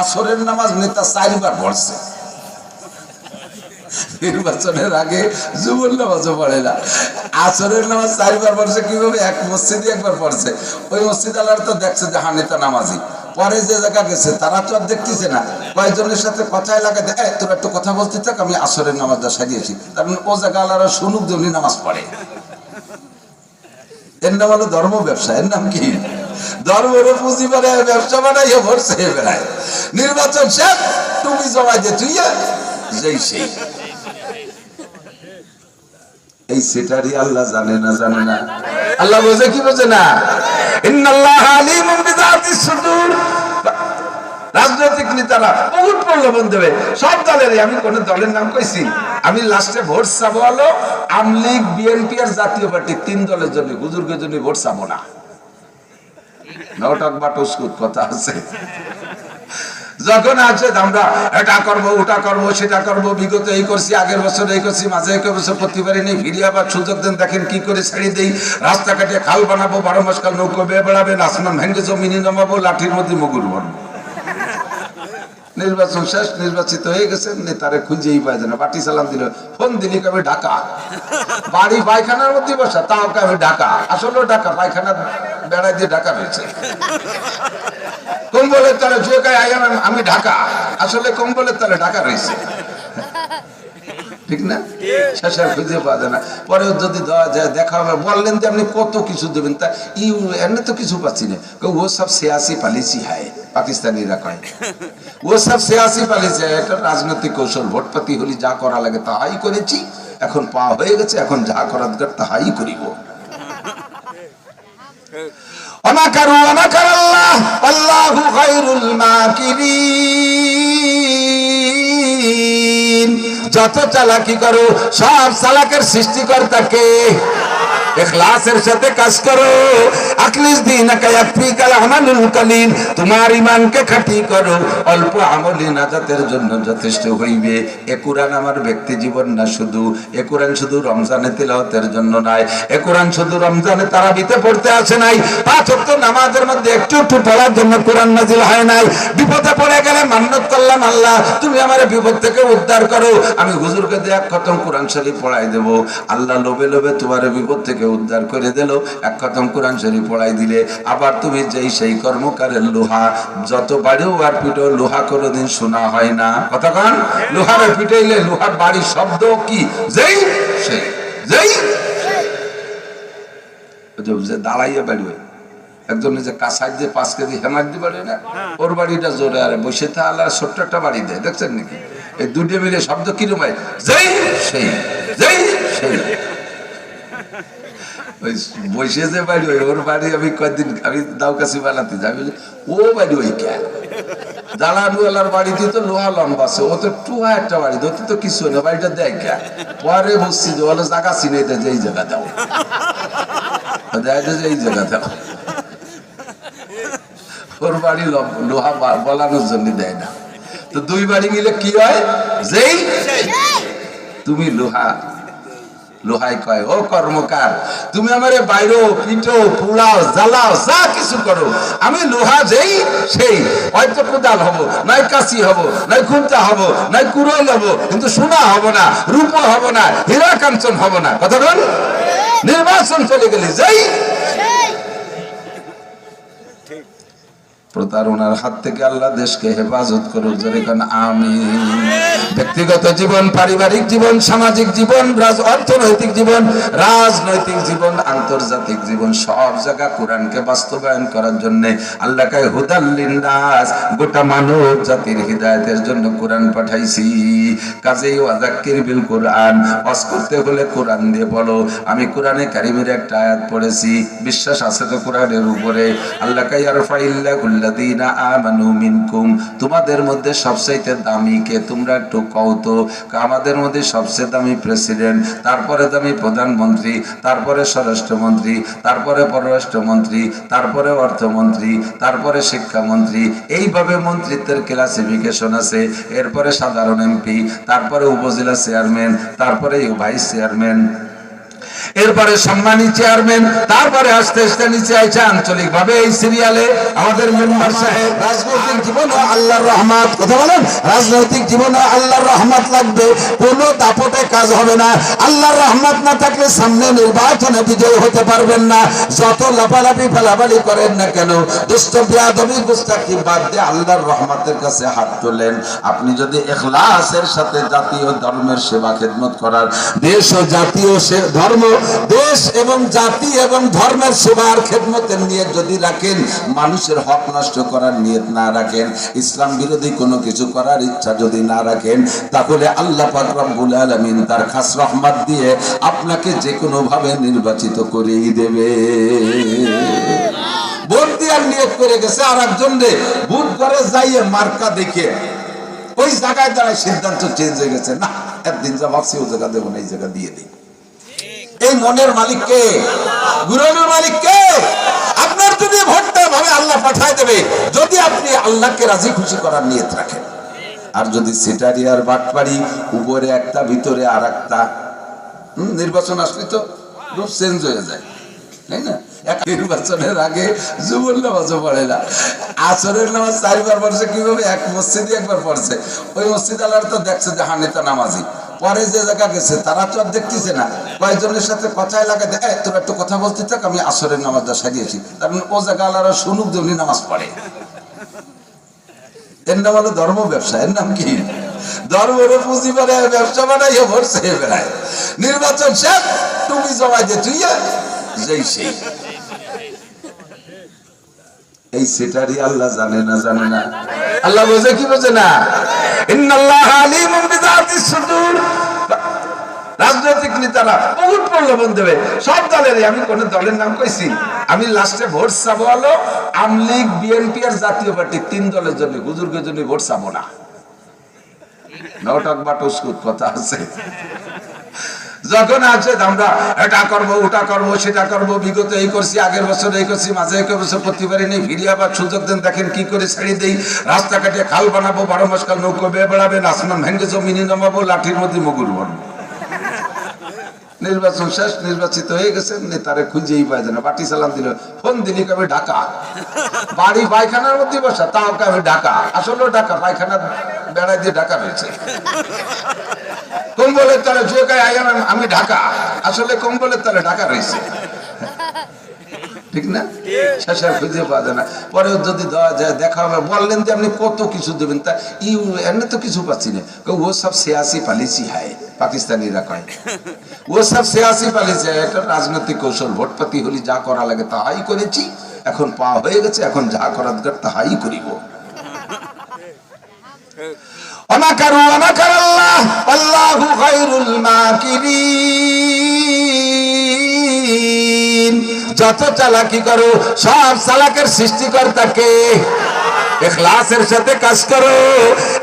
আসরের নামাজ নেতা চারবার পড়ছে। নির্বাচনের আগে জুবুর নামাজও পড়ে না। আসরের নামাজ চারবার পড়ছে, কীভাবে এক মসজিদে একবার পড়ছে? ওই মসজিদ আলার তো দেখছে যে হ্যাঁ নেতা নামাজি। পরে যে জায়গা গেছে, তারা তো আর দেখতেছে না। কয়েকজনের সাথে কথায় লাগাতে এই তোরা একটু কথা বলতে থাক, আমি আসরের নামাজটা সাজিয়েছি। তার মানে ও জায়গা আলারা শুনুক উনি নামাজ পড়ে। এর নাম হলো ধর্ম ব্যবসা এর নাম কি? পুঁজি ব্যবসা বেড়ায়। নির্বাচন শেষ তুমি যে তুই সেই। এই সেটারই আল্লাহ জানে না জানে না। আল্লাহ বোঝে কি বোঝে না? ইন্নাল্লাহ সুদূর। রাজনৈতিক নেতারা বহুত প্রলোভন দেবে। সব দলের আমি কোন দলের নাম কইছি। আমি লাস্টে ভোট চাবো হলো আমলিগ বিএনপি আর জাতীয় পার্টি, তিন দলের জন্য হুজুরকে জন্য ভোট চাবো না। নটক বা কথা আছে। যখন আছে, আমরা এটা করব, ওটা করব, সেটা করব, বিগত এই করছি, আগের বছর এই করছি, মাঝে এক বছর করতে পারিনি ফিরিয়ে আবার সুযোগ দেন, দেখেন কি করে ছেড়ে দেই, রাস্তা কাটিয়ে খাল বানাবো, বারো মাস কাল নৌকো বেয়ে বেড়াবেন আসমান ভেঙ্গে জমিনে নামাবো, লাঠির মধ্যে মুগুর ভরবো নির্বাচন শেষ, নির্বাচিত হয়ে গেছেন নেতারে খুঁজেই পাই না। পার্টি সালাম দিল, ফোন দিলি কবে ঢাকা? বাড়ি পায়খানার মধ্যে বসা, তাও কবে ঢাকা? আসলে ঢাকা পায়খানার বেড়ায় দিয়ে ঢাকা রয়েছে। কম্বলের তলে জুয়ে গায়ে আই আমি- আমি ঢাকা। আসলে কম্বলের তলে ঢাকা রয়েছে। ঠিক না? শেষে খুঁজে পাওয়া যায় না। পরে যদি দেওয়া যায়, দেখা হবে। বললেন যে আপনি কত কিছু দেবেন। তা ইউ, এমনি তো কিছু পাচ্ছি না। ও সব সিয়াসি পালিসি হয়, পাকিস্তানিরা কয়। ও সব সিয়াসি পালিসি হয় এটা রাজনৈতিক কৌশল। ভোটপাতি হলি যা করা লাগে তাহাই করেছি। এখন পা হয়ে গেছে, এখন যা করার দরকার তাহাই করিব। অনাকারু, অনাকার আল্লাহ, আল্লাহু খায়রুল মাকিরিন। যত চালাকি করো সব চালাকের সৃষ্টিকর্তাকে ইখলাসের সাথে কাজ করো। আকলিস দিনাকা ইয়াকফিকাল আমালুল কালিল। তোমার ঈমানকে খাঁটি করো। অল্প আমলি নাজাতের জন্য যথেষ্ট হইবে। এ কোরআন আমার ব্যক্তি জীবন না শুধু। এ কোরআন শুধু রমজানে তিলাওয়াতের জন্য নয় এ কোরআন শুধু রমজানে তারাবিতে পড়তে আসে নাই। পাঁচ ওয়াক্ত নামাজের মধ্যে একটু একটু পড়ার জন্য কোরআন নাজিল হয় নাই। বিপদে পড়ে গেলে মান্নত করলাম আল্লাহ। তুমি আমার বিপদ থেকে উদ্ধার করো। আমি হুজুরকে দেয়া খতম কোরআন শরীফ পড়াই দেব। আল্লাহ লোভে লোভে তোমার বিপদ থেকে উদ্ধার করে দিল। এক খতম কোরআন শরীফ পড়াই দিলে। আবার তুমি যেই সেই কর্মকারের লোহা যত বাড়িও আর পিটো লোহা কোনোদিন শোনা হয় না। কতক্ষণ লোহারে পিটাইলে লোহার বাড়ির শব্দ কি? যেই সেই যেই যে- যে দাঁড়াইয়া বাড়ি হয় একজন যে কাঁসাই দিয়ে পাঁচ কেজি হেমার দিয়ে বাড়ি না? ওর বাড়িটা জোরে আরে বসে তাহলে আর ছোট্ট একটা বাড়ি দেয় দেখছেন নাকি? এই দুটো মিলে শব্দ কিরম হয়? যেই সেই যেই সেই। ওই বসে যে বাড়ি হয় ওর বাড়ি আমি কয়েকদিন আমি দাও কাছে বানাতে যাই। ও বাড়ি ওই কে? দালানওয়ালার বাড়িতে তো লোহা লম্বা আছে ও তো টুহা একটা বাড়ি ওতে তো কিছু না বাড়িটা কে? পরে বুঝছি যে ওরা জায়গা চিনে দেয় যে এই জায়গা দাও। দেয় যে এই জায়গা দাও। ওর বাড়ি লোহা বলানোর জন্য দেয় না। তো দুই বাড়ি মিলে কি হয়? যেই। তুমি লোহা। লোহাই কয়, ও কর্মকার, তুমি আমারে বাইরো, পিটো, পুড়াও, জ্বালাও, যা কিছু করো। আমি লোহা যেই, সেই। হয়তো কোদাল হব, নাই কাশি হব, নাই খুঁটা হব, নাই কুড়ল হব, কিন্তু সোনা হব না, রূপ হব না হীরা কাঞ্চন হব না। কথা বল নির্বাচন চলে গেলে যেই প্রতারণার হাত থেকে আল্লাহ দেশকে হেফাজত করুক যেখানে আমি ব্যক্তিগত জীবন, পারিবারিক জীবন, সামাজিক জীবন, রাজ, অর্থনৈতিক জীবন, রাজনৈতিক জীবন, আন্তর্জাতিক জীবন, সব জায়গা কোরআনকে বাস্তবায়ন করার জন্য আল্লাহকে হুদাল্লিন দাস গোটা মানব জাতির হৃদায়তের জন্য কোরআন পাঠাইছি। কাজেই ওয়াজাক্কির বিল কোরআন, ওয়াজ করতে হলে কোরআন দিয়ে বলো। আমি কোরআনে কারিমের একটা আয়াত পড়েছি, বিশ্বাস আছে তো কোরআনের উপরে? আল্লাহকে আল্লাহ তোমাদের মধ্যে সবচাইতে দামি কে? তোমরা একটু কও আমাদের মধ্যে সবচেয়ে দামি প্রেসিডেন্ট, তারপরে দামি প্রধানমন্ত্রী, তারপরে স্বরাষ্ট্রমন্ত্রী, তারপরে পররাষ্ট্রমন্ত্রী, তারপরে অর্থমন্ত্রী, তারপরে শিক্ষামন্ত্রী, এইভাবে মন্ত্রিত্বের ক্লাসিফিকেশন আছে। এরপরে সাধারণ এমপি, তারপরে উপজেলা চেয়ারম্যান, তারপরে ভাইস চেয়ারম্যান। এরপরে সম্মানী চেয়ারম্যান, তারপরে আস্তে আস্তে নিচে আইছে আঞ্চলিক ভাবে এই সিরিয়ালে আমাদের মেম্বার সাহেব, রাজনৈতিক জীবনে আল্লাহর রহমত, কথা বলেন? রাজনৈতিক জীবনে আল্লাহর রহমত লাগবে, কোনো দাপটে কাজ হবে না। আল্লাহর রহমত না থাকলে সামনে নির্বাচনে বিজয় হতে পারবেন না। যত লাফালাফি, ফেলাফালি করেন না কেন, দুষ্ট, বিয়াদবি গুস্তাকি বাদ দিয়ে আল্লাহর রহমতের কাছে হাত তোলেন। আপনি যদি এখলাসের সাথে জাতীয় ধর্মের সেবা খেদমত করার, দেশ ও জাতীয় ধর্ম, দেশ এবং জাতি এবং ধর্মের সেবার খেদমতের নিয়ে যদি রাখেন, মানুষের হক নষ্ট করার নিয়ত না রাখেন, ইসলাম বিরোধী কোনো কিছু করার ইচ্ছা যদি না রাখেন, তাহলে আল্লাহ পাক রব্বুল আলামিন তার খাস রহমত দিয়ে আপনাকে যে কোনো ভাবে নির্বাচিত করেই দেবে। দেওয়ার নিয়ত করে গেছে আর একজন রে করে যাইয়ে মার্কা দেখে ওই জায়গায় দাঁড়ায় সিদ্ধান্ত চেঞ্জ হয়ে গেছে। না, একদিন যা ভাবছি ও জায়গা দেবো না, এই জায়গা দিয়ে দিই। এই মনের গুরনের আপনার যদি ভোটটা ভাবে আল্লাহ পাঠায় দেবে, যদি আপনি আল্লাহকে রাজি খুশি করার নিয়ত রাখেন। আর যদি সিটারি আর বাটপারি উপরে একটা ভিতরে আর একটা নির্বাচন আসলে তো রূপ চেঞ্জ হয়ে যায় তাই না? আসরের নামাজ ওই মসজিদ আল্লাহ তো দেখছে পরে যে জায়গা গেছে তারা তো আর না। কয়েকজনের সাথে কথায় লাগাই দেয় "এই, তোরা একটু কথা আমি আসরের নামাজটা সারিয়েছি কারণ ও জায়গা আল্লাহরা শুনুক যে নামাজ পড়ে। এর নাম হলো ধর্ম ব্যবসা, এর নাম কি? ধর্মের পুঁজি বানায়, ব্যবসা বেড়ায়। নির্বাচন শেষ জমা তুই যেই সেই। এই সেটারই আল্লাহ জানে না জানে না। আল্লাহ বোঝে কি বোঝে না? রাজনৈতিক নেতারা বহুত প্রলোভন দেবে। সব দলের আমি কোন দলের নাম কইছি। আমি লাস্টে ভোট চাবো হলো আমলিগ বিএনপি আর জাতীয় পার্টি, তিন দলের জন্য হুজুরদের জন্য ভোট চাবো না। নটক বা টুসকুট কথা আছে। যখন আছে, আমরা এটা করব, ওটা করব, সেটা করব, বিগত এই করছি, আগের বছর এই করছি, মাঝে এক বছর প্রতিবারই নেই ফিরে আবার সুযোগ দেন, দেখেন কি করে ছেড়ে দেই, রাস্তা কাটে খাল বানাবো, বারো মাস কাল নৌকো বেয়ে বেড়াবেন, আসমান ভেঙ্গে জমিনে নামাবো, লাঠির মধ্যে মগুর ভরবো নির্বাচন শেষ, নির্বাচিত হয়ে গেছেন নেতারে খুঁজেই পায় না। বাটি সালাম দিল, ফোন দিলি কবে ঢাকা? বাড়ি পায়খানার মধ্যে বসা, তাও কবে ঢাকা? আসলে ঢাকা পায়খানা বেড়ায় দিয়ে ঢাকা রয়েছে কম্বলের তালে জোগায় আইন আমি ঢাকা। আসলে কম্বলের তলে ঢাকা রয়েছে। ঠিক না? শেষে খুঁজে পাওয়া না। পরে যদি দেওয়া যায়, দেখা হবে। বললেন যে আপনি কত কিছু দেবেন? তা ই এমনি তো কিছু পাচ্ছি না। ও সব সিয়াসি পালিসি হয়। পাকিস্তানিরা কয়। ও সব সিয়াসি পালিসি হয়। একটা রাজনৈতিক কৌশল। ভোটপাতি হলি যা করা লাগে তাহাই করেছি। এখন পা হয়ে গেছে। এখন যা করার দরকার তাহাই করিব। অনাকারু অনাকার আল্লাহ। আল্লাহু খায়রুল মাকিরিন। যত চালাকি করো সব চালাকের সৃষ্টিকর্তাকে। ইখলাসের সাথে কাজ করো।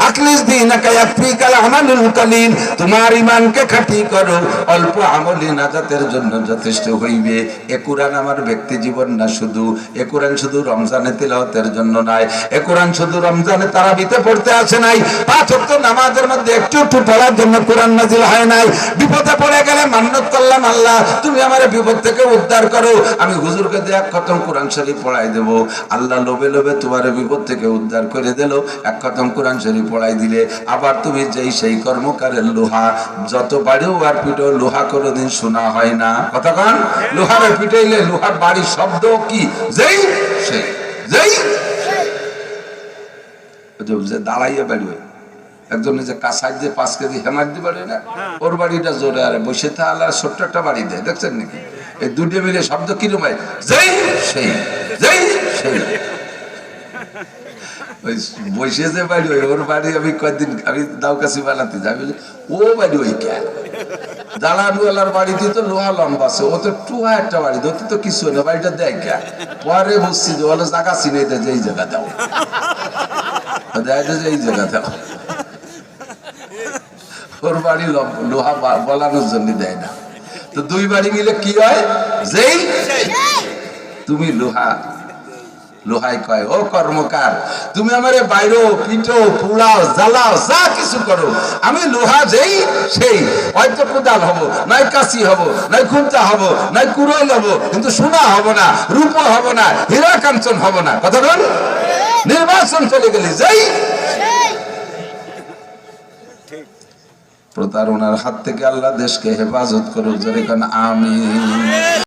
আখলিস দিন কায়াফিকাল আমালুল কালিল। তোমার ইমানকে খাঁটি করো। অল্প আমলি নাজাতের জন্য যথেষ্ট হইবে। এ কোরআন আমার ব্যক্তি জীবন না শুধু। এ কোরআন শুধু রমজানে তিলাওয়াতের জন্য নয়। এ কোরআন শুধু রমজানে তারাবিতে পড়তে আসে নাই। পাঁচ ওয়াক্ত নামাজের মধ্যে একটু একটু পড়ার জন্য কোরআন নাজিল হয় নাই। বিপদে পড়ে গেলে মান্নত করলাম আল্লাহ। তুমি আমার বিপদ থেকে উদ্ধার করো। আমি হুজুরকে দেয়া খতম কোরআন শরীফ পড়াই দেবো। আল্লাহ লোভে লোভে তোমার বিপদ থেকে উদ্ধার করে দিল। এক খতম কোরআন শরীফ পড়াই দিলে। আবার তুমি যেই সেই কর্মকারের লোহা যত বাড়িও আর পিঠেও লোহা কোনোদিন শোনা হয় না। কতক্ষণ লোহার পিটাইলে লোহার বাড়ির শব্দ কি? যেই সেই যেই যে- দাঁড়াইয়া বেরোয় একজন যে কাঁসাই দিয়ে পাঁচ কেজি হেমার দিয়ে বাড়ি না? ওর বাড়িটা জোরে আরে বসে থাকলে আর ছোট্ট একটা বাড়ি দেয় দেখছেন নাকি? এই দুটো মিলে শব্দ কিরম হয়? যেই সেই যেই সেই। বসে যে বাড়ি, ওই ওর বাড়ি আমি কয়েকদিন, আমি দাও কাছি বানাতে যাই। ও বাড়ি ওই কে জ্বালানুওয়ালার বাড়িতে তো লোহা লম্বা আছে, ও তো টুহা একটা বাড়ি ওতে তো কিছু না, বাড়িটা কে। পরে যে জায়গা চিনে যে এই জায়গা দাও। যে এই জায়গা দাও। ওর বাড়ি লোহা বলানোর জন্য দেয় না। তো দুই বাড়ি মিলে কি হয়? যেই, তুমি লোহা। লোহাই কয়, ও কর্মকার, তুমি আমারে বাইরো, পিটো, পুড়াও, জ্বালাও, যা কিছু করো। আমি লোহা যেই, সেই। হয়তো কোদাল হব নয় কাশি হব নয় খুঁটা হব নয় কুড়োল হব, কিন্তু সোনা হব না, রূপ হব না, হীরা কাঞ্চন হব না। কথা বল। নির্বাচন চলে গেলি, যেই। প্রতারণার হাত থেকে আল্লাহ দেশকে হেফাজত করুক যেখানে আমি।